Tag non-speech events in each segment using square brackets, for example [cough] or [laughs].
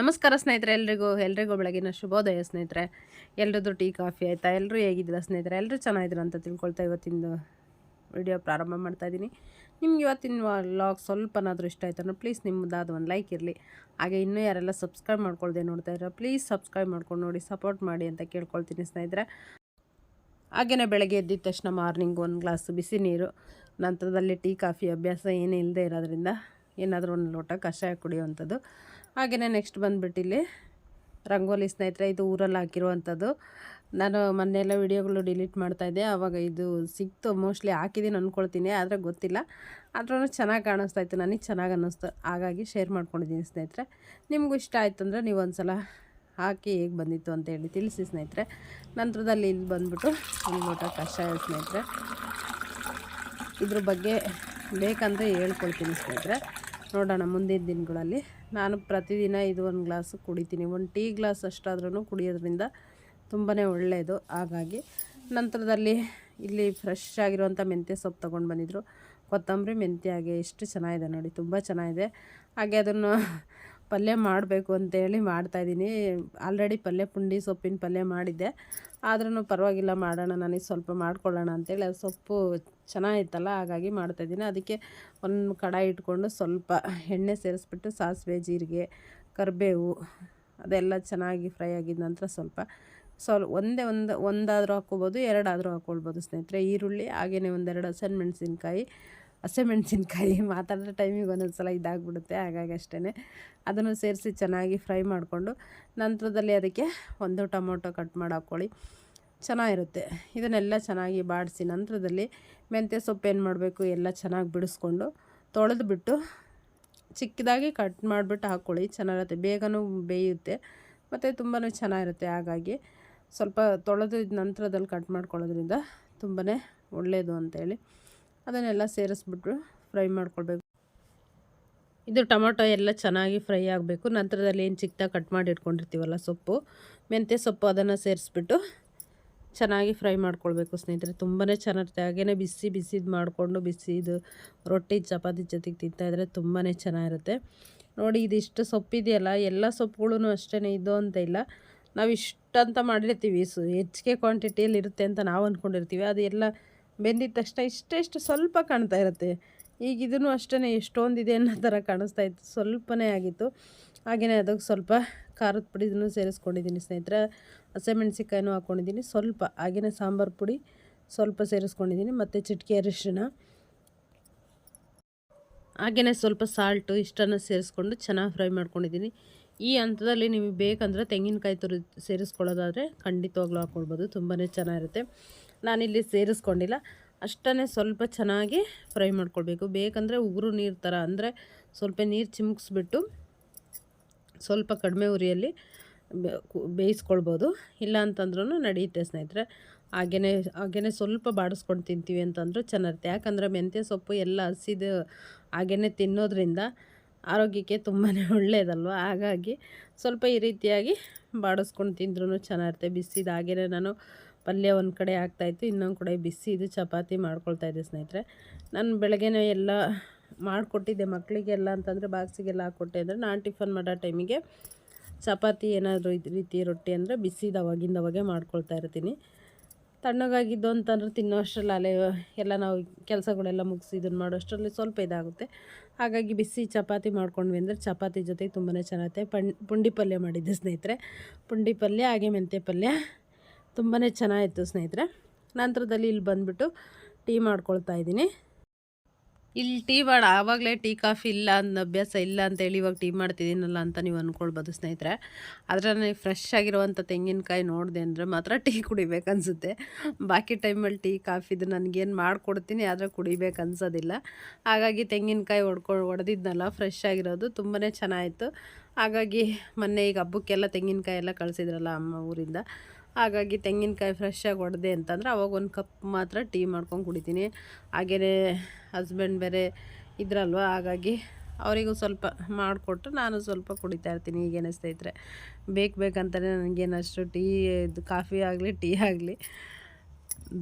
ನಮಸ್ಕಾರ ಸ್ನೇಹಿತರೆ, ಎಲ್ರಿಗೂ ಎಲ್ರಿಗೂ ಬೆಳಗಿನ ಶುಭೋದಯ ಸ್ನೇಹಿತರೆ. ಎಲ್ರದ್ದು ಟೀ, ಕಾಫಿ ಆಯಿತಾ? ಎಲ್ಲರೂ ಹೇಗಿದ್ದೀರಾ ಸ್ನೇಹಿತರೆ? ಎಲ್ಲರೂ ಚೆನ್ನಾಗಿದ್ರು ಅಂತ ತಿಳ್ಕೊಳ್ತಾ ಇವತ್ತಿಂದು ವಿಡಿಯೋ ಪ್ರಾರಂಭ ಮಾಡ್ತಾ ಇದ್ದೀನಿ. ನಿಮ್ಗೆ ಇವತ್ತಿನ ವ್ಲಾಗ್ ಸ್ವಲ್ಪನಾದರೂ ಇಷ್ಟ ಆಯ್ತು ಪ್ಲೀಸ್ ನಿಮ್ಮದಾದ ಒಂದು ಲೈಕ್ ಇರಲಿ. ಹಾಗೆ ಇನ್ನೂ ಯಾರೆಲ್ಲ ಸಬ್ಸ್ಕ್ರೈಬ್ ಮಾಡ್ಕೊಳ್ದೆ ನೋಡ್ತಾ ಇರೋ ಪ್ಲೀಸ್ ಸಬ್ಸ್ಕ್ರೈಬ್ ಮಾಡ್ಕೊಂಡು ನೋಡಿ ಸಪೋರ್ಟ್ ಮಾಡಿ ಅಂತ ಕೇಳ್ಕೊಳ್ತೀನಿ ಸ್ನೇಹಿತರೆ. ಹಾಗೆಯೇ ಬೆಳಗ್ಗೆ ಎದ್ದಿದ ತಕ್ಷಣ ಮಾರ್ನಿಂಗ್ ಒಂದು ಗ್ಲಾಸ್ ಬಿಸಿ ನೀರು, ನಂತರದಲ್ಲಿ ಟೀ, ಕಾಫಿ ಅಭ್ಯಾಸ ಏನೇ ಇಲ್ಲದೆ ಇರೋದ್ರಿಂದ ಏನಾದರೂ ಒಂದು ಲೋಟ ಕಷಾಯ ಕುಡಿಯುವಂಥದ್ದು. ಹಾಗೆಯೇ ನೆಕ್ಸ್ಟ್ ಬಂದುಬಿಟ್ಟಿಲ್ಲಿ. ರಂಗೋಲಿ ಸ್ನೇಹಿತರೆ, ಇದು ಊರಲ್ಲಿ ಹಾಕಿರುವಂಥದ್ದು. ನಾನು ಮೊನ್ನೆಲ್ಲ ವಿಡಿಯೋಗಳು ಡಿಲೀಟ್ ಮಾಡ್ತಾಯಿದ್ದೆ ಆವಾಗ ಇದು ಸಿಕ್ತು. ಮೋಸ್ಟ್ಲಿ ಹಾಕಿದ್ದೀನಿ ಅಂದ್ಕೊಳ್ತೀನಿ ಆದರೆ ಗೊತ್ತಿಲ್ಲ. ಆದ್ರೂ ಚೆನ್ನಾಗಿ ಕಾಣಿಸ್ತಾ ಇತ್ತು. ನನಗೆ ಚೆನ್ನಾಗಿ ಅನ್ನಿಸ್ತು. ಹಾಗಾಗಿ ಶೇರ್ ಮಾಡ್ಕೊಂಡಿದ್ದೀನಿ ಸ್ನೇಹಿತರೆ. ನಿಮಗೂ ಇಷ್ಟ ಆಯಿತು ಅಂದರೆ ನೀವು ಒಂದು ಸಲ ಹಾಕಿ ಹೇಗೆ ಬಂದಿತ್ತು ಅಂತ ಹೇಳಿ ತಿಳಿಸಿ ಸ್ನೇಹಿತರೆ. ನಂತರದಲ್ಲಿ ಇಲ್ಲಿ ಬಂದ್ಬಿಟ್ಟು ಒಂದು ಲೋಟ ಕಷಾಯ ಸ್ನೇಹಿತರೆ. ಇದ್ರ ಬಗ್ಗೆ ಬೇಕಂದರೆ ಹೇಳ್ಕೊಳ್ತೀನಿ ಸ್ನೇಹಿತರೆ. ನೋಡೋಣ ಮುಂದಿನ ದಿನಗಳಲ್ಲಿ. ನಾನು ಪ್ರತಿದಿನ ಇದು ಒಂದು ಗ್ಲಾಸ್ ಕುಡಿತೀನಿ. ಒಂದು ಟೀ ಗ್ಲಾಸ್ ಅಷ್ಟಾದ್ರೂ ಕುಡಿಯೋದ್ರಿಂದ ತುಂಬಾ ಒಳ್ಳೆಯದು. ಹಾಗಾಗಿ ನಂತರದಲ್ಲಿ ಇಲ್ಲಿ ಫ್ರೆಶ್ ಆಗಿರುವಂಥ ಮೆಂತ್ಯ ಸೊಪ್ಪು ತೊಗೊಂಡು ಬಂದಿದ್ರು. ಕೊತ್ತಂಬರಿ ಮೆಂತ್ಯ ಹಾಗೆ ಎಷ್ಟು ಚೆನ್ನಾಗಿದೆ ನೋಡಿ. ತುಂಬ ಚೆನ್ನಾಗಿದೆ. ಹಾಗೆ ಅದನ್ನು ಪಲ್ಯ ಮಾಡಬೇಕು ಅಂತೇಳಿ ಮಾಡ್ತಾಯಿದ್ದೀನಿ ಆಲ್ರೆಡಿ ಪಲ್ಯ ಪುಂಡಿ ಸೊಪ್ಪಿನ ಪಲ್ಯ ಮಾಡಿದ್ದೆ. ಆದ್ರೂ ಪರವಾಗಿಲ್ಲ, ಮಾಡೋಣ. ನನಗೆ ಸ್ವಲ್ಪ ಮಾಡ್ಕೊಳ್ಳೋಣ ಅಂತೇಳಿ ಅದು ಸೊಪ್ಪು ಚೆನ್ನಾಗಿತ್ತಲ್ಲ, ಹಾಗಾಗಿ ಮಾಡ್ತಾಯಿದ್ದೀನಿ ಅದಕ್ಕೆ ಒಂದು ಕಡಾಯಿ ಇಟ್ಕೊಂಡು ಸ್ವಲ್ಪ ಎಣ್ಣೆ ಸೇರಿಸ್ಬಿಟ್ಟು ಸಾಸಿವೆ, ಜೀರಿಗೆ, ಕರಿಬೇವು, ಅದೆಲ್ಲ ಚೆನ್ನಾಗಿ ಫ್ರೈ ಆಗಿದ ನಂತರ ಸ್ವಲ್ಪ ಸ್ವಲ್ಪ ಒಂದೇ ಒಂದು ಒಂದಾದರೂ ಹಾಕ್ಕೊಬೋದು, ಎರಡಾದರೂ ಹಾಕ್ಕೊಳ್ಬೋದು ಸ್ನೇಹಿತರೆ. ಈರುಳ್ಳಿ ಹಾಗೆಯೇ ಒಂದೆರಡು ಹಸಿಮೆಣ್ಸಿನ್ಕಾಯಿ ಹಸಿಮೆಣ್ಸಿನ್ಕಾಯಿ [laughs] ಮಾತಾಡಿದ್ರೆ ಟೈಮಿಗೆ ಒಂದೊಂದು ಸಲ ಇದಾಗ್ಬಿಡುತ್ತೆ, ಹಾಗಾಗಿ ಅಷ್ಟೇ ಅದನ್ನು ಸೇರಿಸಿ ಚೆನ್ನಾಗಿ ಫ್ರೈ ಮಾಡಿಕೊಂಡು ನಂತರದಲ್ಲಿ ಅದಕ್ಕೆ ಒಂದು ಟೊಮೊಟೊ ಕಟ್ ಮಾಡಿ ಹಾಕ್ಕೊಳ್ಳಿ. ಚೆನ್ನಾಗಿರುತ್ತೆ. ಇದನ್ನೆಲ್ಲ ಚೆನ್ನಾಗಿ ಬಾಡಿಸಿ ನಂತರದಲ್ಲಿ ಮೆಂತ್ಯ ಸೊಪ್ಪು ಏನು ಮಾಡಬೇಕು ಎಲ್ಲ ಚೆನ್ನಾಗಿ ಬಿಡಿಸ್ಕೊಂಡು ತೊಳೆದು ಬಿಟ್ಟು ಚಿಕ್ಕದಾಗಿ ಕಟ್ ಮಾಡಿಬಿಟ್ಟು ಹಾಕ್ಕೊಳ್ಳಿ ಚೆನ್ನಾಗಿರುತ್ತೆ. ಬೇಗನೂ ಬೇಯುತ್ತೆ. ಮತ್ತು ತುಂಬಾ ಚೆನ್ನಾಗಿರುತ್ತೆ ಹಾಗಾಗಿ ಸ್ವಲ್ಪ ತೊಳೆದು ನಂತರದಲ್ಲಿ ಕಟ್ ಮಾಡ್ಕೊಳ್ಳೋದ್ರಿಂದ ತುಂಬಾ ಒಳ್ಳೆಯದು ಅಂತೇಳಿ ಅದನ್ನೆಲ್ಲ ಸೇರಿಸ್ಬಿಟ್ಟು ಫ್ರೈ ಮಾಡ್ಕೊಳ್ಬೇಕು. ಇದು ಟೊಮೊಟೊ ಎಲ್ಲ ಚೆನ್ನಾಗಿ ಫ್ರೈ ಆಗಬೇಕು. ನಂತರದಲ್ಲಿ ಏನು ಚಿಕ್ಕದಾಗಿ ಕಟ್ ಮಾಡಿ ಇಟ್ಕೊಂಡಿರ್ತೀವಲ್ಲ ಸೊಪ್ಪು, ಮೆಂತ್ಯ ಸೊಪ್ಪು ಅದನ್ನು ಸೇರಿಸ್ಬಿಟ್ಟು ಚೆನ್ನಾಗಿ ಫ್ರೈ ಮಾಡ್ಕೊಳ್ಬೇಕು ಸ್ನೇಹಿತರೆ. ತುಂಬಾ ಚೆನ್ನಾಗಿರುತ್ತೆ. ಹಾಗೆಯೇ ಬಿಸಿ ಬಿಸಿದು ಮಾಡಿಕೊಂಡು ಬಿಸಿದು ರೊಟ್ಟಿ ಚಪಾತಿ ಜೊತೆಗೆ ತಿಂತಾಯಿದ್ರೆ ತುಂಬಾ ಚೆನ್ನಾಗಿರುತ್ತೆ. ನೋಡಿ, ಇದಿಷ್ಟು ಸೊಪ್ಪಿದೆಯಲ್ಲ, ಎಲ್ಲ ಸೊಪ್ಪುಗಳೂ ಅಷ್ಟೇ ಇದು ಅಂತ ಇಲ್ಲ. ನಾವು ಇಷ್ಟಂತ ಮಾಡಿರ್ತೀವಿ. ಸು, ಹೆಚ್ಚಿಗೆ ಕ್ವಾಂಟಿಟಿಯಲ್ಲಿ ಇರುತ್ತೆ ಅಂತ ನಾವು ಅಂದ್ಕೊಂಡಿರ್ತೀವಿ ಅದೆಲ್ಲ ಬೆಂದಿದ ತಕ್ಷಣ ಇಷ್ಟೆಷ್ಟು ಸ್ವಲ್ಪ ಕಾಣ್ತಾ ಇರುತ್ತೆ. ಈಗ ಇದನ್ನು ಅಷ್ಟೇ ಎಷ್ಟೊಂದಿದೆ ಅನ್ನೋ ಥರ ಕಾಣಿಸ್ತಾ ಇತ್ತು. ಸ್ವಲ್ಪನೇ ಆಗಿತ್ತು. ಹಾಗೆಯೇ ಅದಕ್ಕೆ ಸ್ವಲ್ಪ ಖಾರದ ಪುಡಿನೂ ಸೇರಿಸ್ಕೊಂಡಿದ್ದೀನಿ ಸ್ನೇಹಿತರೆ. ಹಸಿಮೆಣ್ಸಿಕಾಯಿನೂ ಹಾಕ್ಕೊಂಡಿದ್ದೀನಿ. ಸ್ವಲ್ಪ ಹಾಗೆಯೇ ಸಾಂಬಾರು ಪುಡಿ ಸ್ವಲ್ಪ ಸೇರಿಸ್ಕೊಂಡಿದ್ದೀನಿ. ಮತ್ತು ಚಿಟಿಕೆ ಅರಿಶಿಣ. ಹಾಗೆಯೇ ಸ್ವಲ್ಪ ಸಾಲ್ಟು ಇಷ್ಟನ್ನು ಸೇರಿಸ್ಕೊಂಡು ಚೆನ್ನಾಗಿ ಫ್ರೈ ಮಾಡ್ಕೊಂಡಿದ್ದೀನಿ. ಈ ಹಂತದಲ್ಲಿ ನಿಮಗೆ ಬೇಕಂದರೆ ತೆಂಗಿನಕಾಯಿ ತುರಿ ಸೇರಿಸ್ಕೊಳ್ಳೋದಾದರೆ ಖಂಡಿತವಾಗ್ಲೂ ಹಾಕ್ಕೊಳ್ಬೋದು. ತುಂಬಾ ಚೆನ್ನಾಗಿರುತ್ತೆ. ನಾನಿಲ್ಲಿ ಸೇರಿಸ್ಕೊಂಡಿಲ್ಲ. ಅಷ್ಟೇ ಸ್ವಲ್ಪ ಚೆನ್ನಾಗಿ ಫ್ರೈ ಮಾಡ್ಕೊಳ್ಬೇಕು. ಬೇಕಂದರೆ ಉಗುರು ನೀರು ಥರ, ಅಂದರೆ ಸ್ವಲ್ಪ ನೀರು ಚಿಮುಕ್ಸ್ಬಿಟ್ಟು ಸ್ವಲ್ಪ ಕಡಿಮೆ ಉರಿಯಲ್ಲಿ ಬೇಯಿಸ್ಕೊಳ್ಬೋದು. ಇಲ್ಲ ಅಂತಂದ್ರೂ ನಡೆಯುತ್ತೆ ಸ್ನೇಹಿತರೆ. ಹಾಗೆಯೇ ಹಾಗೆಯೇ ಸ್ವಲ್ಪ ಬಾಡಿಸ್ಕೊಂಡು ತಿಂತೀವಿ ಅಂತಂದರೂ ಚೆನ್ನಾಗಿರುತ್ತೆ. ಯಾಕಂದರೆ ಮೆಂತ್ಯ ಸೊಪ್ಪು ಎಲ್ಲ ಹಸಿದು ಹಾಗೆಯೇ ತಿನ್ನೋದ್ರಿಂದ ಆರೋಗ್ಯಕ್ಕೆ ತುಂಬಾ ಒಳ್ಳೆಯದಲ್ವ ಹಾಗಾಗಿ ಸ್ವಲ್ಪ ಈ ರೀತಿಯಾಗಿ ಬಾಡಿಸ್ಕೊಂಡು ತಿಂದ್ರೂ ಚೆನ್ನಾಗಿರುತ್ತೆ. ಬಿಸಿದು ಹಾಗೆಯೇ ನಾನು ಪಲ್ಯ ಒಂದು ಕಡೆ ಆಗ್ತಾಯಿತ್ತು ಇನ್ನೊಂದು ಕಡೆ ಬಿಸಿ ಇದು ಚಪಾತಿ ಮಾಡ್ಕೊಳ್ತಾಯಿದ್ದೆ ಸ್ನೇಹಿತರೆ. ನಾನು ಬೆಳಗ್ಗೆನೇ ಎಲ್ಲ ಮಾಡಿಕೊಟ್ಟಿದ್ದೆ ಮಕ್ಕಳಿಗೆಲ್ಲ ಅಂತಂದರೆ ಬಾಕ್ಸಿಗೆಲ್ಲ ಹಾಕ್ಕೊಟ್ಟೆ ಅಂದರೆ ನಾನು ಟಿಫನ್ ಮಾಡೋ ಟೈಮಿಗೆ ಚಪಾತಿ ಏನಾದರೂ ಇದು ರೀತಿ ರೊಟ್ಟಿ ಅಂದರೆ ಬಿಸಿದ ಅವಾಗಿಂದ ಅವಾಗೆ ಮಾಡ್ಕೊಳ್ತಾ ಇರ್ತೀನಿ. ತಣ್ಣಗಾಗಿದ್ದು ಅಂತಂದ್ರೆ ತಿನ್ನೋ ಅಷ್ಟರಲ್ಲಿ ಅಲೆ ಎಲ್ಲ ನಾವು ಕೆಲಸಗಳೆಲ್ಲ ಮುಗಿಸಿ ಇದನ್ನು ಮಾಡೋ ಅಷ್ಟರಲ್ಲಿ ಸ್ವಲ್ಪ ಇದಾಗುತ್ತೆ. ಹಾಗಾಗಿ ಬಿಸಿ ಚಪಾತಿ ಮಾಡ್ಕೊಂಡ್ವಿ ಅಂದರೆ ಚಪಾತಿ ಜೊತೆಗೆ ತುಂಬಾ ಚೆನ್ನಾಗುತ್ತೆ ಪುಂಡಿ ಪಲ್ಯ ಮಾಡಿದ್ದೆ ಸ್ನೇಹಿತರೆ. ಪುಂಡಿ ಪಲ್ಯ ಹಾಗೆ ಮೆಂತ್ಯ ಪಲ್ಯ ತುಂಬಾ ಚೆನ್ನಾಗಿತ್ತು ಸ್ನೇಹಿತರೆ. ನಂತರದಲ್ಲಿ ಇಲ್ಲಿ ಬಂದುಬಿಟ್ಟು ಟೀ ಮಾಡ್ಕೊಳ್ತಾ ಇದ್ದೀನಿ. ಇಲ್ಲಿ ಟೀ ಮಾಡ ಆವಾಗಲೇ ಟೀ, ಕಾಫಿ ಇಲ್ಲ ಅನ್ನೋ ಅಭ್ಯಾಸ ಇಲ್ಲ ಅಂತೇಳಿ ಇವಾಗ ಟೀ ಮಾಡ್ತಿದ್ದೀನಲ್ಲ ಅಂತ ನೀವು ಅಂದ್ಕೊಳ್ಬೋದು ಸ್ನೇಹಿತರೆ. ಆದರೆ ನನಗೆ ಫ್ರೆಶ್ ಆಗಿರುವಂಥ ತೆಂಗಿನಕಾಯಿ ನೋಡಿದೆ ಅಂದರೆ ಮಾತ್ರ ಟೀ ಕುಡಿಬೇಕನ್ಸುತ್ತೆ ಬಾಕಿ ಟೈಮಲ್ಲಿ ಟೀ ಕಾಫಿದು ನನಗೇನು ಮಾಡಿಕೊಡ್ತೀನಿ, ಆದರೆ ಕುಡಿಬೇಕು ಅನ್ಸೋದಿಲ್ಲ. ಹಾಗಾಗಿ ತೆಂಗಿನಕಾಯಿ ಹೊಡ್ಕೊ ಹೊಡೆದಿದ್ನಲ್ಲ ಫ್ರೆಶ್ ಆಗಿರೋದು ತುಂಬಾ ಚೆನ್ನಾಗಿತ್ತು ಹಾಗಾಗಿ ಮೊನ್ನೆ ಈಗ ಹಬ್ಬಕ್ಕೆಲ್ಲ ತೆಂಗಿನಕಾಯಿ ಎಲ್ಲ ಕಳಿಸಿದ್ರಲ್ಲ ಅಮ್ಮ ಊರಿಂದ. ಹಾಗಾಗಿ ತೆಂಗಿನಕಾಯಿ ಫ್ರೆಶ್ಶಾಗಿ ಹೊಡೆದೆ ಅಂತಂದ್ರೆ ಅವಾಗ ಒಂದು ಕಪ್ ಮಾತ್ರ ಟೀ ಮಾಡ್ಕೊಂಡು ಕುಡಿತೀನಿ. ಹಾಗೆಯೇ ಹಸ್ಬೆಂಡ್ ಬೇರೆ ಇದ್ರಲ್ವ, ಹಾಗಾಗಿ ಅವರಿಗೂ ಸ್ವಲ್ಪ ಮಾಡಿಕೊಟ್ಟು ನಾನು ಸ್ವಲ್ಪ ಕುಡಿತಾ ಇರ್ತೀನಿ, ಈಗೇನೆ ಸ್ನೇಹಿತರೆ. ಬೇಕು ಬೇಕಂತಲೇ ನನಗೇನಷ್ಟು ಟೀ ಇದು ಕಾಫಿ ಆಗಲಿ ಟೀ ಆಗಲಿ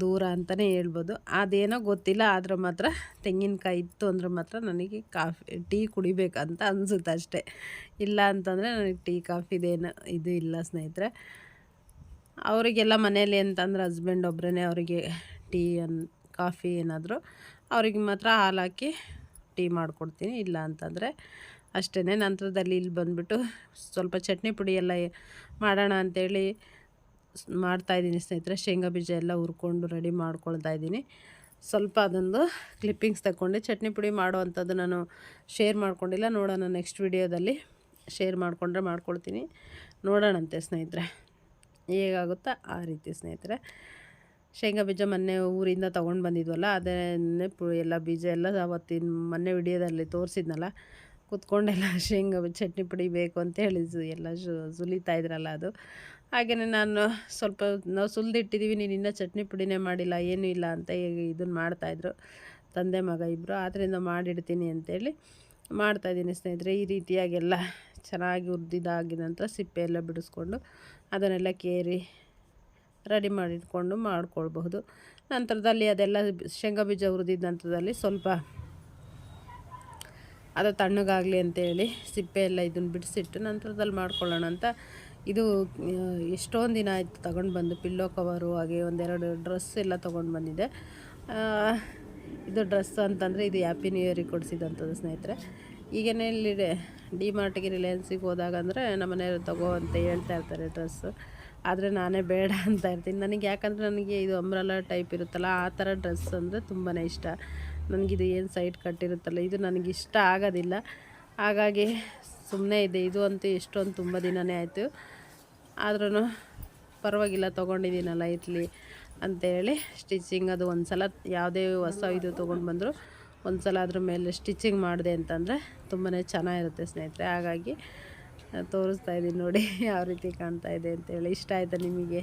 ದೂರ ಅಂತಲೇ ಹೇಳ್ಬೋದು. ಅದೇನೋ ಗೊತ್ತಿಲ್ಲ, ಆದ್ರೆ ಮಾತ್ರ ತೆಂಗಿನಕಾಯಿ ಇತ್ತು ಅಂದ್ರೆ ಮಾತ್ರ ನನಗೆ ಕಾಫಿ ಟೀ ಕುಡಿಬೇಕಂತ ಅನಿಸುತ್ತೆ ಅಷ್ಟೇ. ಇಲ್ಲ ಅಂತಂದರೆ ನನಗೆ ಟೀ ಕಾಫಿದೇನು ಇದು ಇಲ್ಲ ಸ್ನೇಹಿತರೆ. ಅವರಿಗೆಲ್ಲ ಮನೇಲಿ ಅಂತಂದ್ರೆ ಹಸ್ಬೆಂಡ್ ಒಬ್ಬರೇ ಅವರಿಗೆ ಟೀ ಅನ್ ಕಾಫಿ ಏನಾದರೂ ಅವ್ರಿಗೆ ಮಾತ್ರ ಹಾಲು ಹಾಕಿ ಟೀ ಮಾಡಿಕೊಡ್ತೀನಿ. ಇಲ್ಲ ಅಂತಂದರೆ ಅಷ್ಟೇ ನಂತರದಲ್ಲಿ ಇಲ್ಲಿ ಬಂದುಬಿಟ್ಟು ಸ್ವಲ್ಪ ಚಟ್ನಿ ಪುಡಿ ಎಲ್ಲ ಮಾಡೋಣ ಅಂಥೇಳಿ ಮಾಡ್ತಾಯಿದ್ದೀನಿ ಸ್ನೇಹಿತರೆ. ಶೇಂಗಾ ಬೀಜ ಎಲ್ಲ ಹುರ್ಕೊಂಡು ರೆಡಿ ಮಾಡ್ಕೊಳ್ತಾ ಇದ್ದೀನಿ. ಸ್ವಲ್ಪ ಅದೊಂದು ಕ್ಲಿಪ್ಪಿಂಗ್ಸ್ ತಗೊಂಡು ಚಟ್ನಿ ಪುಡಿ ಮಾಡುವಂಥದ್ದು ನಾನು ಶೇರ್ ಮಾಡ್ಕೊಂಡಿಲ್ಲ. ನೋಡೋಣ ನೆಕ್ಸ್ಟ್ ವಿಡಿಯೋದಲ್ಲಿ ಶೇರ್ ಮಾಡಿಕೊಂಡ್ರೆ ಮಾಡ್ಕೊಳ್ತೀನಿ. ನೋಡೋಣಂತೆ ಸ್ನೇಹಿತರೆ. ಹೇಗಾಗುತ್ತಾ? ಆ ರೀತಿ ಸ್ನೇಹಿತರೆ. ಶೇಂಗಾ ಬೀಜ ಮೊನ್ನೆ ಊರಿಂದ ತೊಗೊಂಡು ಬಂದಿದ್ವಲ್ಲ, ಅದನ್ನೇ ಪು ಎಲ್ಲ ಬೀಜ ಎಲ್ಲ ಅವತ್ತಿನ ಮೊನ್ನೆ ವಿಡಿಯೋದಲ್ಲಿ ತೋರಿಸಿದ್ನಲ್ಲ, ಕುತ್ಕೊಂಡೆಲ್ಲ [laughs] ಶೇಂಗಾ ಚಟ್ನಿ ಪುಡಿ ಬೇಕು ಅಂತ ಹೇಳಿ ಎಲ್ಲ ಸುಲಿತಾ ಇದ್ರಲ್ಲ ಅದು. ಹಾಗೆಯೇ ನಾನು ಸ್ವಲ್ಪ ನಾವು ಸುಲಿದಿಟ್ಟಿದ್ದೀವಿ ನೀನು ಇನ್ನೂ ಚಟ್ನಿ ಪುಡಿನೇ ಮಾಡಿಲ್ಲ, ಏನೂ ಇಲ್ಲ ಅಂತ ಇದನ್ನು ಮಾಡ್ತಾಯಿದ್ರು ತಂದೆ ಮಗ ಇಬ್ಬರು ಆದ್ದರಿಂದ ಮಾಡಿಡ್ತೀನಿ ಅಂತೇಳಿ ಮಾಡ್ತಾಯಿದ್ದೀನಿ ಸ್ನೇಹಿತರೆ. ಈ ರೀತಿಯಾಗೆಲ್ಲ ಚೆನ್ನಾಗಿ ಹುರಿದಿದ್ದಾಗಿದ ನಂತರ ಸಿಪ್ಪೆ ಎಲ್ಲ ಬಿಡಿಸ್ಕೊಂಡು ಅದನ್ನೆಲ್ಲ ಕೇರಿ ರೆಡಿ ಮಾಡಿಟ್ಕೊಂಡು ಮಾಡ್ಕೊಳ್ಬಹುದು. ನಂತರದಲ್ಲಿ ಅದೆಲ್ಲ ಶೇಂಗಾ ಬೀಜ ಹುರಿದಿದ್ದ ನಂತರದಲ್ಲಿ ಸ್ವಲ್ಪ ಅದು ತಣ್ಣಗಾಗಲಿ ಅಂತೇಳಿ ಸಿಪ್ಪೆ ಎಲ್ಲ ಇದನ್ನು ಬಿಡಿಸಿಟ್ಟು ನಂತರದಲ್ಲಿ ಮಾಡ್ಕೊಳ್ಳೋಣ ಅಂತ. ಇದು ಎಷ್ಟೊಂದು ದಿನ ಆಯಿತು ತಗೊಂಡು ಬಂದು, ಪಿಲ್ಲೋ ಕವರು, ಹಾಗೆ ಒಂದೆರಡು ಡ್ರೆಸ್ ಎಲ್ಲ ತೊಗೊಂಡು ಬಂದಿದೆ. ಇದು ಡ್ರೆಸ್ ಅಂತಂದರೆ ಇದು ಹ್ಯಾಪಿ ನ್ಯೂ ಇಯರಿಗೆ ಕೊಡಿಸಿದಂಥದ್ದು ಸ್ನೇಹಿತರೆ. ಈಗೇನೆ ಇಲ್ಲಿ ಡಿ ಮಾರ್ಟಿಗೆ ರಿಲಯನ್ಸಿಗೆ ಹೋದಾಗ ಅಂದರೆ ನಮ್ಮ ಮನೆಯವರು ತಗೋ ಅಂತ ಹೇಳ್ತಾ ಇರ್ತಾರೆ ಡ್ರೆಸ್ಸು ಆದರೆ ನಾನೇ ಬೇಡ ಅಂತ ಇರ್ತೀನಿ. ನನಗೆ ಯಾಕಂದರೆ ನನಗೆ ಇದು ಅಂಬ್ರಲ್ಲ ಟೈಪ್ ಇರುತ್ತಲ್ಲ, ಆ ಥರ ಡ್ರೆಸ್ ಅಂದರೆ ತುಂಬಾ ಇಷ್ಟ. ನನಗಿದು ಏನು ಸೈಟ್ ಕಟ್ಟಿರುತ್ತಲ್ಲ ಇದು ನನಗೆ ಇಷ್ಟ ಆಗೋದಿಲ್ಲ. ಹಾಗಾಗಿ ಸುಮ್ಮನೆ ಇದೆ. ಇದು ಅಂತೂ ಎಷ್ಟೊಂದು ತುಂಬ ದಿನವೇ ಆಯಿತು. ಆದ್ರೂ ಪರವಾಗಿಲ್ಲ, ತೊಗೊಂಡಿದ್ದೀನಲ್ಲ ಇರಲಿ ಅಂತೇಳಿ. ಸ್ಟಿಚಿಂಗ್ ಅದು ಒಂದು ಸಲ ಯಾವುದೇ ಹೊಸ ಇದು ತೊಗೊಂಡು ಬಂದರೂ ಒಂದು ಸಲ ಅದ್ರ ಮೇಲೆ ಸ್ಟಿಚಿಂಗ್ ಮಾಡಿದೆ ಅಂತಂದರೆ ತುಂಬಾ ಚೆನ್ನಾಗಿರುತ್ತೆ ಸ್ನೇಹಿತರೆ. ಹಾಗಾಗಿ ತೋರಿಸ್ತಾ ಇದ್ದೀನಿ ನೋಡಿ ಯಾವ ರೀತಿ ಕಾಣ್ತಾ ಇದೆ ಅಂತೇಳಿ. ಇಷ್ಟ ಆಯಿತಾ ನಿಮಗೆ?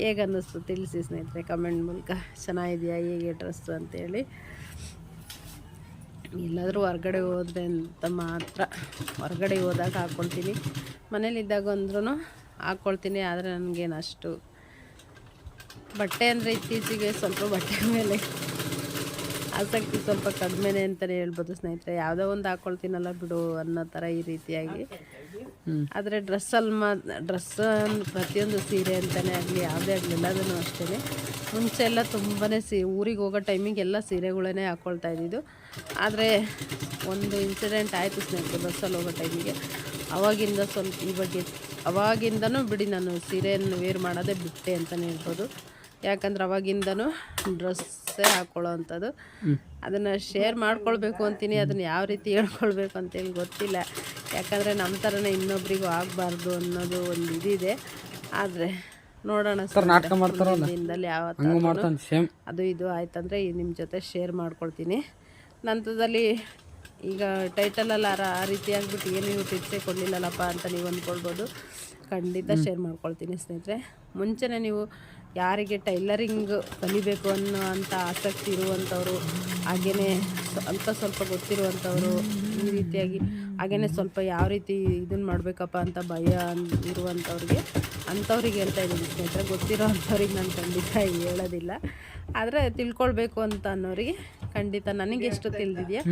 ಹೇಗೆ ಅನ್ನಿಸ್ತು ತಿಳಿಸಿ ಸ್ನೇಹಿತರೆ ಕಮೆಂಟ್ ಮೂಲಕ. ಚೆನ್ನಾಗಿದೆಯಾ? ಹೇಗೆ ಡ್ರೆಸ್ಸು ಅಂತೇಳಿ. ಎಲ್ಲಾದರೂ ಹೊರ್ಗಡೆ ಹೋದ್ರೆ ಅಂತ ಮಾತ್ರ. ಹೊರ್ಗಡೆ ಹೋದಾಗ ಹಾಕ್ಕೊಳ್ತೀನಿ ಮನೇಲಿದ್ದಾಗ ಅಂದ್ರೂ ಹಾಕ್ಕೊಳ್ತೀನಿ ಆದರೆ ನನಗೇನು ಅಷ್ಟು ಬಟ್ಟೆ ಅಂದರೆ ಇತ್ತೀಚೆಗೆ ಸ್ವಲ್ಪ ಬಟ್ಟೆ ಮೇಲೆ ಆಸಕ್ತಿ ಸ್ವಲ್ಪ ಕಡಿಮೆನೆ ಅಂತಲೇ ಹೇಳ್ಬೋದು ಸ್ನೇಹಿತರೆ. ಯಾವುದೋ ಒಂದು ಹಾಕ್ಕೊಳ್ತೀನಲ್ಲ ಬಿಡು ಅನ್ನೋ ಥರ ಈ ರೀತಿಯಾಗಿ. ಆದರೆ ಡ್ರೆಸ್ಸಲ್ಲಿ ಮಾ ಡ್ರೆಸ್ ಪ್ರತಿಯೊಂದು ಸೀರೆ ಅಂತಲೇ ಆಗಲಿ, ಯಾವುದೇ ಆಗಲಿ ಎಲ್ಲದನ್ನು ಅಷ್ಟೇ ಮುಂಚೆ ಎಲ್ಲ ತುಂಬಾ ಸಿ, ಊರಿಗೆ ಹೋಗೋ ಟೈಮಿಗೆಲ್ಲ ಸೀರೆಗಳನ್ನೇ ಹಾಕ್ಕೊಳ್ತಾ ಇದ್ದಿದ್ದು. ಆದರೆ ಒಂದು ಇನ್ಸಿಡೆಂಟ್ ಆಯಿತು ಸ್ನೇಹಿತರೆ ಬಸ್ಸಲ್ಲಿ ಹೋಗೋ ಟೈಮಿಗೆ ಅವಾಗಿಂದ ಸ್ವಲ್ಪ ಇವಾಗ ಅವಾಗಿಂದನೂ ಬಿಡಿ ನಾನು ಸೀರೆಯನ್ನು ವೇರ್ ಮಾಡೋದೇ ಬಿಟ್ಟೆ ಅಂತಲೇ ಹೇಳ್ಬೋದು. ಯಾಕಂದ್ರೆ ಅವಾಗಿಂದನೂ ಡ್ರೆಸ್ಸೇ ಹಾಕ್ಕೊಳ್ಳೋ ಅಂಥದ್ದು ಅದನ್ನು ಶೇರ್ ಮಾಡ್ಕೊಳ್ಬೇಕು ಅಂತೀನಿ ಅದನ್ನು ಯಾವ ರೀತಿ ಹೇಳ್ಕೊಳ್ಬೇಕು ಅಂತೇಳಿ ಗೊತ್ತಿಲ್ಲ. ಯಾಕಂದರೆ ನಮ್ಮ ಥರನೇ ಇನ್ನೊಬ್ರಿಗೂ ಆಗಬಾರ್ದು ಅನ್ನೋದು ಒಂದು ಇದಿದೆ. ಆದರೆ ನೋಡೋಣ ದಿನದಲ್ಲಿ ಯಾವ ಅದು ಇದು ಆಯ್ತಂದರೆ ನಿಮ್ಮ ಜೊತೆ ಶೇರ್ ಮಾಡ್ಕೊಳ್ತೀನಿ. ನಂತರದಲ್ಲಿ ಈಗ ಟೈಟಲಲ್ಲಿ ಆರ ಆ ರೀತಿ ಆಗ್ಬಿಟ್ಟು ಏನು ನೀವು ಟಿಪ್ಸೇ ಕೊಡಲಿಲ್ಲಲ್ಲಪ್ಪ ಅಂತ ನೀವು ಅಂದ್ಕೊಳ್ಬೋದು. ಖಂಡಿತ ಶೇರ್ ಮಾಡ್ಕೊಳ್ತೀನಿ ಸ್ನೇಹಿತರೆ. ಮುಂಚೆನೇ ನೀವು ಯಾರಿಗೆ ಟೈಲರಿಂಗ್ ಕಲಿಬೇಕು ಅನ್ನೋ ಆಸಕ್ತಿ ಇರುವಂಥವ್ರು ಹಾಗೆಯೇ ಅಂತ ಸ್ವಲ್ಪ ಗೊತ್ತಿರುವಂಥವ್ರು ಈ ರೀತಿಯಾಗಿ ಹಾಗೆಯೇ ಸ್ವಲ್ಪ ಯಾವ ರೀತಿ ಇದನ್ನು ಮಾಡಬೇಕಪ್ಪ ಅಂತ ಭಯ ಇರುವಂಥವ್ರಿಗೆ ಅಂಥವ್ರಿಗೆ ಹೇಳ್ತಾ ಇದ್ದೀನಿ ಸ್ನೇಹಿತರೆ ಗೊತ್ತಿರೋ ಅಂಥವ್ರಿಗೆ ನಾನು ಖಂಡಿತ ಹೇಳೋದಿಲ್ಲ. ಆದರೆ ತಿಳ್ಕೊಳ್ಬೇಕು ಅಂತ ಅನ್ನೋರಿಗೆ ಖಂಡಿತ ನನಗೆ ಎಷ್ಟು ತಿಳಿದಿದೆಯಾ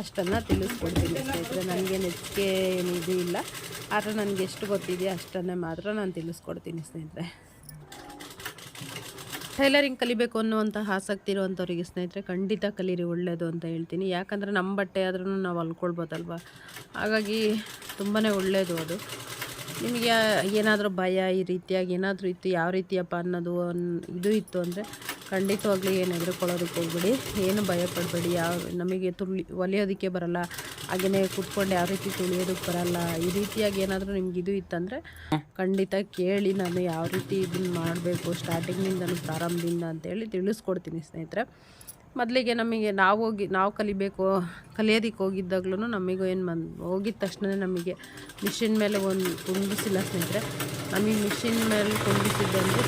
ಅಷ್ಟನ್ನು ತಿಳಿಸ್ಕೊಡ್ತೀನಿ ಸ್ನೇಹಿತರೆ. ನನಗೆ ನೆಚ್ಚಿಗೆ ಏನು ಇಲ್ಲ. ಆದರೆ ನನಗೆ ಎಷ್ಟು ಗೊತ್ತಿದೆಯಾ ಅಷ್ಟನ್ನೇ ಮಾತ್ರ ನಾನು ತಿಳಿಸ್ಕೊಡ್ತೀನಿ ಸ್ನೇಹಿತರೆ. ಟೈಲರಿಂಗ್ ಕಲಿಬೇಕು ಅನ್ನುವಂಥ ಆಸಕ್ತಿ ಇರುವಂಥವ್ರಿಗೆ ಸ್ನೇಹಿತರೆ, ಖಂಡಿತ ಕಲೀರಿ ಒಳ್ಳೆಯದು ಅಂತ ಹೇಳ್ತೀನಿ. ಯಾಕಂದರೆ ನಮ್ಮ ಬಟ್ಟೆ ಆದ್ರೂ ನಾವು ಅಲ್ಕೊಳ್ಬೋದಲ್ವ? ಹಾಗಾಗಿ ತುಂಬಾ ಒಳ್ಳೆಯದು ಅದು. ನಿಮಗೆ ಏನಾದರೂ ಭಯ ಈ ರೀತಿಯಾಗಿ ಏನಾದರೂ ಇತ್ತು? ಯಾವ ರೀತಿಯಪ್ಪ ಅನ್ನೋದು ಇದು ಇತ್ತು ಅಂದರೆ ಖಂಡಿತವಾಗ್ಲೂ ಏನು ಹೆದರ್ಕೊಳ್ಳೋದಕ್ಕೆ ಹೋಗ್ಬೇಡಿ. ಏನು ಭಯ ಪಡಬೇಡಿ ಯಾವ ನಮಗೆ ತುಳಿ ಒಲಿಯೋದಕ್ಕೆ ಬರಲ್ಲ. ಹಾಗೆಯೇ ಕುತ್ಕೊಂಡು ಯಾವ ರೀತಿ ತುಳಿಯೋದಕ್ಕೆ ಬರಲ್ಲ. ಈ ರೀತಿಯಾಗಿ ಏನಾದರೂ ನಿಮ್ಗೆ ಇದು ಇತ್ತಂದರೆ ಖಂಡಿತ ಕೇಳಿ ನಾನು ಯಾವ ರೀತಿ ಇದನ್ನು ಮಾಡಬೇಕು ಸ್ಟಾರ್ಟಿಂಗಿಂದನೂ ಪ್ರಾರಂಭದಿಂದ ಅಂತೇಳಿ ತಿಳಿಸ್ಕೊಡ್ತೀನಿ ಸ್ನೇಹಿತರೆ. ಮೊದಲಿಗೆ ನಮಗೆ ನಾವು ಹೋಗಿ, ನಾವು ಕಲಿಬೇಕು, ಕಲಿಯೋದಕ್ಕೆ ಹೋಗಿದ್ದಾಗ್ಲೂ ನಮಗೂ ಏನು ಮನ್ ಹೋಗಿದ ತಕ್ಷಣ ನಮಗೆ ಮಿಷಿನ್ ಮೇಲೆ ಒಂದು ತುಂಬಿಸಿಲ್ಲ ಸ್ನೇಹಿತರೆ. ನಮಗೆ ಮಿಷಿನ್ ಮೇಲೆ ತುಂಬಿಸಿದ್ದಂದರೆ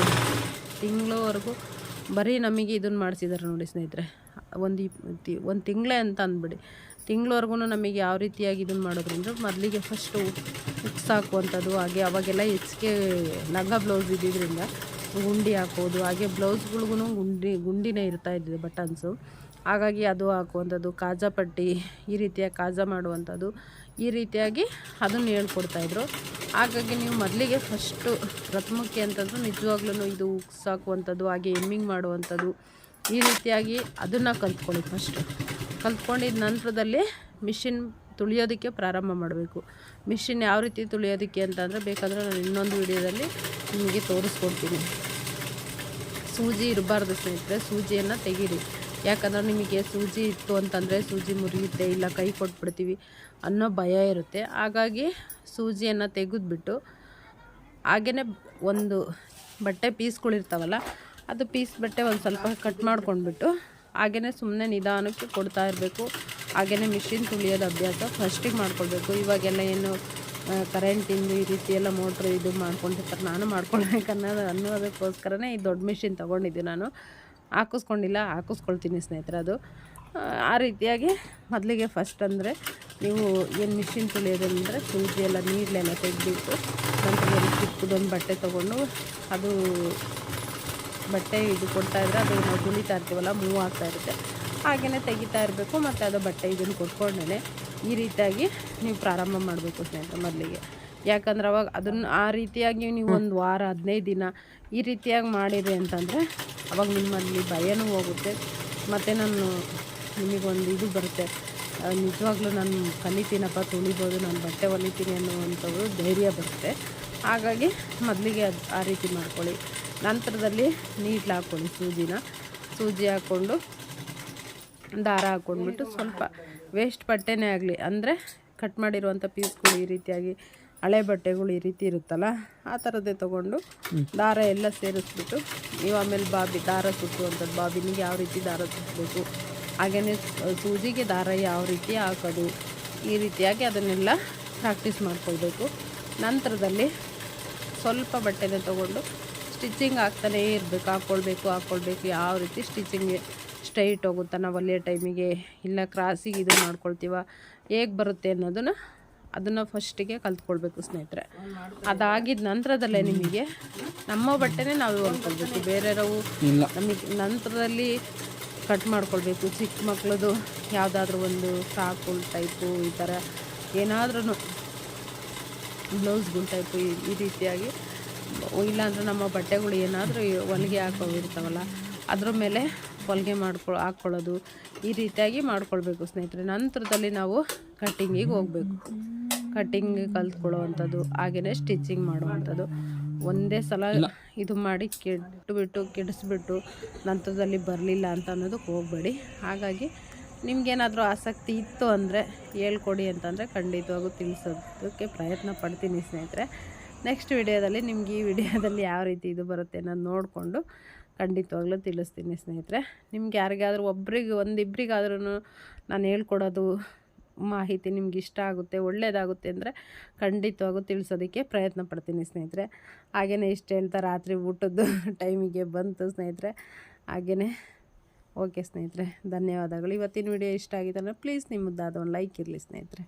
ಒಂದು ತಿಂಗಳವರೆಗೂ ಬರೀ ನಮಗೆ ಇದನ್ನು ಮಾಡಿಸಿದ್ದಾರೆ ನೋಡಿ ಸ್ನೇಹಿತರೆ. ಒಂದು ಒಂದು ತಿಂಗಳೇ ಅಂತ ಅಂದ್ಬಿಡಿ. ತಿಂಗಳವರೆಗೂ ನಮಗೆ ಯಾವ ರೀತಿಯಾಗಿ ಇದನ್ನು ಮಾಡೋದ್ರಿಂದ ಮೊದಲಿಗೆ ಫಸ್ಟು ಉಕ್ಸ್ ಹಾಕುವಂಥದ್ದು ಹಾಗೆ ಅವಾಗೆಲ್ಲ ಹೆಚ್ಚಿಗೆ ಲಂಗ ಬ್ಲೌಸ್ ಇದ್ದಿದ್ದರಿಂದ ಗುಂಡಿ ಹಾಕೋದು, ಹಾಗೆ ಬ್ಲೌಸ್ಗಳಿಗೂ ಗುಂಡಿ ಗುಂಡಿನೇ ಇರ್ತಾ ಇದ್ದಿದೆ ಬಟನ್ಸು ಹಾಗಾಗಿ ಅದು ಹಾಕುವಂಥದ್ದು, ಕಾಜಾ ಪಟ್ಟಿ ಈ ರೀತಿಯ ಕಾಜಾ ಮಾಡುವಂಥದ್ದು, ಈ ರೀತಿಯಾಗಿ ಅದನ್ನು ಹೇಳ್ಕೊಡ್ತಾಯಿದ್ರು ಹಾಗಾಗಿ ನೀವು ಮೊದಲಿಗೆ ಫಸ್ಟು ಪ್ರಥಮಕ್ಕೆ ಅಂತಂದ್ರೆ ನಿಜವಾಗ್ಲೂ ಇದು ಉಕ್ಸ್ ಹಾಕುವಂಥದ್ದು, ಹಾಗೆ ಎಮ್ಮಿಂಗ್ ಮಾಡುವಂಥದ್ದು, ಈ ರೀತಿಯಾಗಿ ಅದನ್ನು ಕಲ್ತ್ಕೊಳ್ಳಿ ಫಸ್ಟು ಕಲ್ತ್ಕೊಂಡಿದ್ದ ನಂತರದಲ್ಲಿ ಮಿಷಿನ್ ತುಳಿಯೋದಕ್ಕೆ ಪ್ರಾರಂಭ ಮಾಡಬೇಕು. ಮಿಷಿನ್ ಯಾವ ರೀತಿ ತುಳಿಯೋದಕ್ಕೆ ಅಂತಂದರೆ ಬೇಕಾದರೆ ನಾನು ಇನ್ನೊಂದು ವಿಡಿಯೋದಲ್ಲಿ ನಿಮಗೆ ತೋರಿಸ್ಕೊಡ್ತೀನಿ. ಸೂಜಿ ಇರಬಾರ್ದು ಸ್ನೇಹಿತರೆ, ಸೂಜಿಯನ್ನು ತೆಗೀರಿ. ಯಾಕಂದ್ರೆ ನಿಮಗೆ ಸೂಜಿ ಇತ್ತು ಅಂತಂದರೆ ಸೂಜಿ ಮುರಿಯುತ್ತೆ ಇಲ್ಲ ಕೈ ಕೊಟ್ಬಿಡ್ತೀವಿ ಅನ್ನೋ ಭಯ ಇರುತ್ತೆ. ಹಾಗಾಗಿ ಸೂಜಿಯನ್ನು ತೆಗೆದ್ಬಿಟ್ಟು ಹಾಗೆಯೇ ಒಂದು ಬಟ್ಟೆ ಪೀಸ್ಗಳಿರ್ತಾವಲ್ಲ, ಅದು ಪೀಸ್ ಬಟ್ಟೆ ಒಂದು ಸ್ವಲ್ಪ ಕಟ್ ಮಾಡ್ಕೊಂಡ್ಬಿಟ್ಟು ಹಾಗೆಯೇ ಸುಮ್ಮನೆ ನಿಧಾನಕ್ಕೆ ಕೊಡ್ತಾ ಇರಬೇಕು. ಹಾಗೆಯೇ ಮಿಷಿನ್ ತುಳಿಯೋದು ಅಭ್ಯಾಸ ಫಸ್ಟಿಗೆ ಮಾಡ್ಕೊಳ್ಬೇಕು. ಇವಾಗೆಲ್ಲ ಏನು ಕರೆಂಟಿಂದು ಈ ರೀತಿ ಎಲ್ಲ ಮೋಟ್ರ್ ಇದು ಮಾಡ್ಕೊಂಡಿರ್ತಾರೆ, ನಾನು ಮಾಡ್ಕೊಳ್ಬೇಕನ್ನೋದು ಅನ್ನೋದಕ್ಕೋಸ್ಕರನೇ ಈ ದೊಡ್ಡ ಮಿಷಿನ್ ತೊಗೊಂಡಿದ್ದೆ ನಾನು. ಹಾಕಿಸ್ಕೊಂಡಿಲ್ಲ, ಹಾಕಿಸ್ಕೊಳ್ತೀನಿ ಸ್ನೇಹಿತರೆ ಅದು. ಆ ರೀತಿಯಾಗಿ ಮೊದಲಿಗೆ ಫಸ್ಟ್ ಅಂದರೆ ನೀವು ಏನು ಮಿಷಿನ್ ತುಳಿಯೋದಂದರೆ ತುಳಿಸಿ ಎಲ್ಲ ನೀರಲೆಲ್ಲ ತೆಗೆದಿಟ್ಟು ನಂತರ ಚಿಕ್ಕದೊಂದು ಬಟ್ಟೆ ತೊಗೊಂಡು ಅದು ಬಟ್ಟೆ ಇದು ಕೊಡ್ತಾ ಇದ್ರೆ ಅದು ನಾವು ತುಳಿತಾ ಇರ್ತೀವಲ್ಲ, ಮೂವ್ ಆಗ್ತಾ ಇರುತ್ತೆ. ಹಾಗೆಯೇ ತೆಗಿತಾ ಇರಬೇಕು, ಮತ್ತು ಅದು ಬಟ್ಟೆ ಇದನ್ನು ಕೊಟ್ಕೊಂಡೇ ಈ ರೀತಿಯಾಗಿ ನೀವು ಪ್ರಾರಂಭ ಮಾಡಬೇಕು ಸ್ನೇಹಿತರೆ ಮೊದಲಿಗೆ. ಯಾಕಂದ್ರೆ ಅವಾಗ ಅದನ್ನು ಆ ರೀತಿಯಾಗಿ ನೀವು ಒಂದು ವಾರ ಹದಿನೈದು ದಿನ ಈ ರೀತಿಯಾಗಿ ಮಾಡಿರಿ ಅಂತಂದರೆ ಅವಾಗ ನಿಮ್ಮಲ್ಲಿ ಭಯನೂ ಹೋಗುತ್ತೆ. ಮತ್ತು ನಾನು ನಿಮಗೊಂದು ಇದು ಬರುತ್ತೆ. ನಿಜವಾಗ್ಲೂ ನಾನು ಕಲಿತೀನಪ್ಪ ತುಳಿಬೋದು ನಾನು ಬಟ್ಟೆ ಹೊಲಿತೀನಿ ಅನ್ನುವಂಥದ್ದು ಧೈರ್ಯ ಬರುತ್ತೆ. ಹಾಗಾಗಿ ಮೊದಲಿಗೆ ಅದು ಆ ರೀತಿ ಮಾಡ್ಕೊಳ್ಳಿ. ನಂತರದಲ್ಲಿ ನೀಟ್ಲು ಹಾಕ್ಕೊಳ್ಳಿ ಸೂಜಿನ. ಸೂಜಿ ಹಾಕ್ಕೊಂಡು ದಾರ ಹಾಕ್ಕೊಂಡ್ಬಿಟ್ಟು ಸ್ವಲ್ಪ ವೇಸ್ಟ್ ಬಟ್ಟೆನೇ ಆಗಲಿ. ಅಂದರೆ ಕಟ್ ಮಾಡಿರುವಂಥ ಪೀಸ್ಗಳು ಈ ರೀತಿಯಾಗಿ ಹಳೆ ಬಟ್ಟೆಗಳು ಈ ರೀತಿ ಇರುತ್ತಲ್ಲ, ಆ ಥರದ್ದೇ ತೊಗೊಂಡು ದಾರ ಎಲ್ಲ ಸೇರಿಸ್ಬಿಟ್ಟು, ನೀವು ಆಮೇಲೆ ಬಾಬಿ ದಾರ ಸುತ್ತುವಂಥದ್ದು ಬಾಬಿನಿಗೆ ಯಾವ ರೀತಿ ದಾರ ಸುತ್ತಬೇಕು ಹಾಗೆಯೇ ಸೂಜಿಗೆ ದಾರ ಯಾವ ರೀತಿ ಹಾಕೋದು, ಈ ರೀತಿಯಾಗಿ ಅದನ್ನೆಲ್ಲ ಪ್ರಾಕ್ಟೀಸ್ ಮಾಡ್ಕೊಳ್ಬೇಕು. ನಂತರದಲ್ಲಿ ಸ್ವಲ್ಪ ಬಟ್ಟೆನ ತೊಗೊಂಡು ಸ್ಟಿಚ್ಚಿಂಗ್ ಆಗ್ತಾನೇ ಇರಬೇಕು, ಹಾಕ್ಕೊಳ್ಬೇಕು ಹಾಕ್ಕೊಳ್ಬೇಕು, ಯಾವ ರೀತಿ ಸ್ಟಿಚಿಂಗ್ ಸ್ಟ್ರೈಟ್ ಹೋಗುತ್ತಾ ನಾವು ಅಲ್ಲೇ ಟೈಮಿಗೆ ಇಲ್ಲ ಕ್ರಾಸಿಗೆ ಇದು ಮಾಡ್ಕೊಳ್ತೀವ, ಹೇಗೆ ಬರುತ್ತೆ ಅನ್ನೋದನ್ನು ಅದನ್ನು ಫಸ್ಟಿಗೆ ಕಲ್ತ್ಕೊಳ್ಬೇಕು ಸ್ನೇಹಿತರೆ. ಅದಾಗಿದ್ದ ನಂತರದಲ್ಲೇ ನಿಮಗೆ ನಮ್ಮ ಬಟ್ಟೆನೇ ನಾವು ಹೊಲ್ಕೊಳ್ಬೇಕು. ಬೇರೆಯವರು ನಮಗೆ ನಂತರದಲ್ಲಿ ಕಟ್ ಮಾಡ್ಕೊಳ್ಬೇಕು. ಚಿಕ್ಕ ಮಕ್ಳದು ಯಾವುದಾದ್ರೂ ಒಂದು ಫ್ರಾಕು ಟೈಪು ಈ ಥರ ಏನಾದ್ರೂ ಬ್ಲೌಸ್ಗಳು ಟೈಪು ಈ ರೀತಿಯಾಗಿ. ಇಲ್ಲಾಂದ್ರೆ ನಮ್ಮ ಬಟ್ಟೆಗಳು ಏನಾದರೂ ಹೊಲಿಗೆ ಹಾಕೋವಿರ್ತಾವಲ್ಲ ಅದ್ರ ಮೇಲೆ ಹೊಲಿಗೆ ಮಾಡ್ಕೊ ಹಾಕ್ಕೊಳ್ಳೋದು ಈ ರೀತಿಯಾಗಿ ಮಾಡ್ಕೊಳ್ಬೇಕು ಸ್ನೇಹಿತರೆ. ನಂತರದಲ್ಲಿ ನಾವು ಕಟ್ಟಿಂಗಿಗೆ ಹೋಗಬೇಕು. ಕಟ್ಟಿಂಗ್ ಕಲ್ತ್ಕೊಳ್ಳೋ ಅಂಥದ್ದು ಹಾಗೆಯೇ ಸ್ಟಿಚಿಂಗ್ ಮಾಡುವಂಥದ್ದು. ಒಂದೇ ಸಲ ಇದು ಮಾಡಿ ಕೆಟ್ಟುಬಿಟ್ಟು ಕೆಡಿಸ್ಬಿಟ್ಟು ನಂತರದಲ್ಲಿ ಬರಲಿಲ್ಲ ಅಂತ ಅನ್ನೋದಕ್ಕೆ ಹೋಗಬೇಡಿ. ಹಾಗಾಗಿ ನಿಮಗೇನಾದರೂ ಆಸಕ್ತಿ ಇತ್ತು ಅಂದರೆ ಹೇಳ್ಕೊಡಿ ಅಂತಂದರೆ ಖಂಡಿತವಾಗೂ ತಿಳಿಸೋದಕ್ಕೆ ಪ್ರಯತ್ನ ಪಡ್ತೀನಿ ಸ್ನೇಹಿತರೆ. ನೆಕ್ಸ್ಟ್ ವಿಡಿಯೋದಲ್ಲಿ ನಿಮ್ಗೆ ಈ ವಿಡಿಯೋದಲ್ಲಿ ಯಾವ ರೀತಿ ಇದು ಬರುತ್ತೆ ಅನ್ನೋದು ನೋಡಿಕೊಂಡು ಖಂಡಿತವಾಗ್ಲೂ ತಿಳಿಸ್ತೀನಿ ಸ್ನೇಹಿತರೆ. ನಿಮ್ಗೆ ಯಾರಿಗಾದ್ರೂ ಒಬ್ರಿಗೆ ಒಂದಿಬ್ರಿಗಾದ್ರೂ ನಾನು ಹೇಳ್ಕೊಡೋದು ಮಾಹಿತಿ ನಿಮ್ಗೆ ಇಷ್ಟ ಆಗುತ್ತೆ ಒಳ್ಳೆಯದಾಗುತ್ತೆ ಅಂದರೆ ಖಂಡಿತವಾಗೂ ತಿಳಿಸೋದಕ್ಕೆ ಪ್ರಯತ್ನ ಪಡ್ತೀನಿ ಸ್ನೇಹಿತರೆ. ಹಾಗೆಯೇ ಇಷ್ಟು ಹೇಳ್ತಾ ರಾತ್ರಿ ಊಟದ್ದು [laughs] ಟೈಮಿಗೆ ಬಂತು ಸ್ನೇಹಿತರೆ. ಹಾಗೆಯೇ ಓಕೆ ಸ್ನೇಹಿತರೆ, ಧನ್ಯವಾದಗಳು. ಇವತ್ತಿನ ವಿಡಿಯೋ ಇಷ್ಟ ಆಗಿದೆ ಅಂದರೆ ಪ್ಲೀಸ್ ನಿಮ್ಮದಾದ ಒಂದು ಲೈಕ್ ಇರಲಿ ಸ್ನೇಹಿತರೆ.